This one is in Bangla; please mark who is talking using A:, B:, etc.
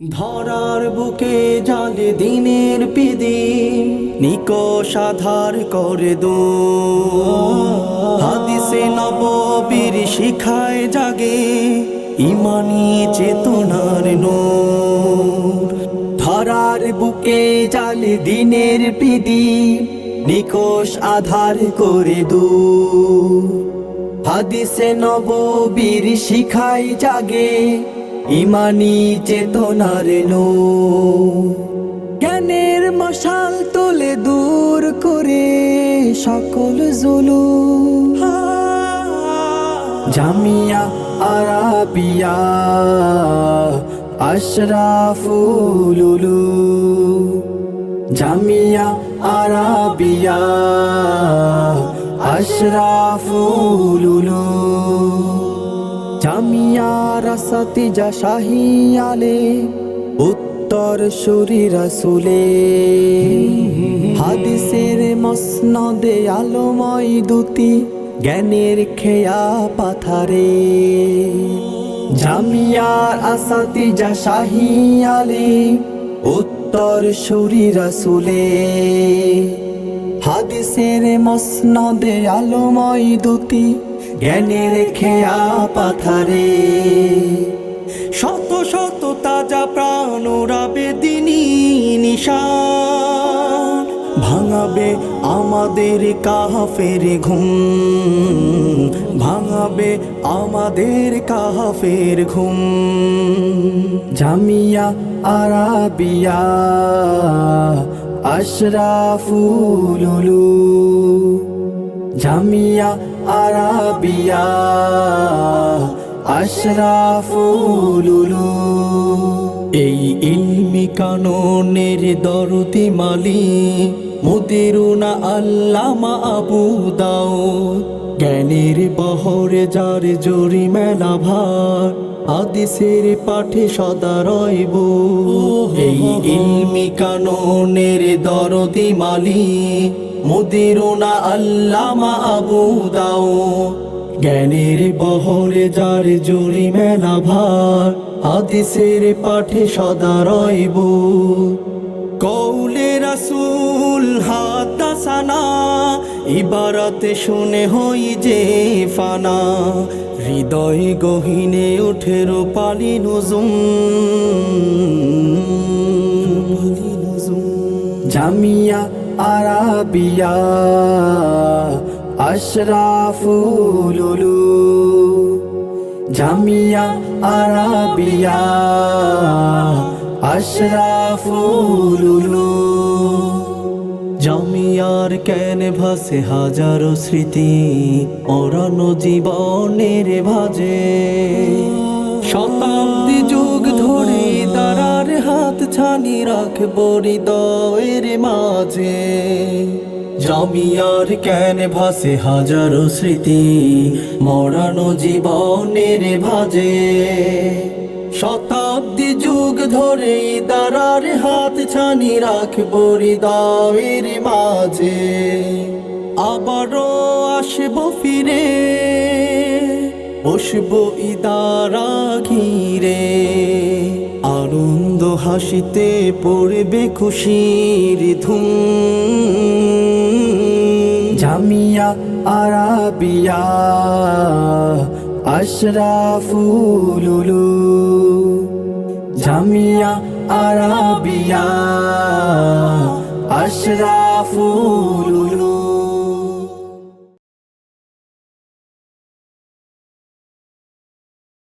A: ধরার বুকে জালে দিনের পিদিন নিকষ আধার করে দো। হাদিসে নববীর শিখায় জাগে ইমানি চেতনার নূর। ধরার বুকে জালে দিনের পিদি, নিকষ আধার করে দো। হাদিসে নববীর শিখাই জাগে ইমানি চেতনার নো জ্ঞানের মশাল তোলে দূর করে সকল জুলু জামিয়া, আরাবিয়া, আশরাফুলুলু। জামিয়া, আরাবিয়া, আশরাফুলুলু। রাসাতি যা শাহিয়ালে উত্তর সুরি রাসুলে। হাদিসের মসনদে আলোময় দুতি, জ্ঞানের খেয়া পাথারে। জামিয়ার আসাতি যা শাহিয়ালে উত্তর সুরি রাসুলে। হাদিসের মসনদে আলোময় দুতি জ্ঞানের খেয়া পাথারে। শত শত তাজা প্রাণ রাবে দিনী নিশান। ভাঙাবে আমাদের কাহাফের ঘুম। ভাঙাবে আমাদের কাহাফের ঘুম। জামিয়া আরাবিয়া আশরাফুলুলু জামিয়া আরাবিয়া আশরাফুলুলু এই ইলমি কাননের দরদি মালি মুদিরুনা আল্লামা আবু দাও জ্ঞানের বহরে যার জরি মেলা ভার আদিসের পাঠে সদা রইব। এই ইলমি কাননের দরদি মালি মুদিরুনা আল্লামা আবু দাও জ্ঞানের বহরে যার জুড়ি মেলা ভার, হাদিসের পাঠে সদা রইব। কৌলে রাসুল হাতাসানা ইবারতে শুনে হই যে ফানা। হৃদয় গহিনে ওঠে রূপালি নজুম। জামিয়া আরাবিয়া। আশরাফুলুলু, জামিয়া আরাবিয়া, আশরাফুলুলু। জামিয়ার ক্যানভাসে হাজারো স্মৃতি ওরানো জীবনের ভাজে। শতাব্দী যুগ ধরে তারার হাত ছানি রাখব হৃদয়ের মাঝে। জামিয়ার ক্যানভাসে হাজারো স্মৃতি? মরানো জীবনের ভাজে। শতাব্দী যুগ ধরে দারার হাত ছানি রাখ রাখব হৃদয়ের মাঝে। আবারও আসব ফিরে, বসবো ইদারা ঘিরে। আনন্দ হাসিতে পড়বে খুশির ধুম। জামিয়া আরাবিয়া আশরাফুলুলু জামিয়া আরাবিয়া আশরাফুলুলু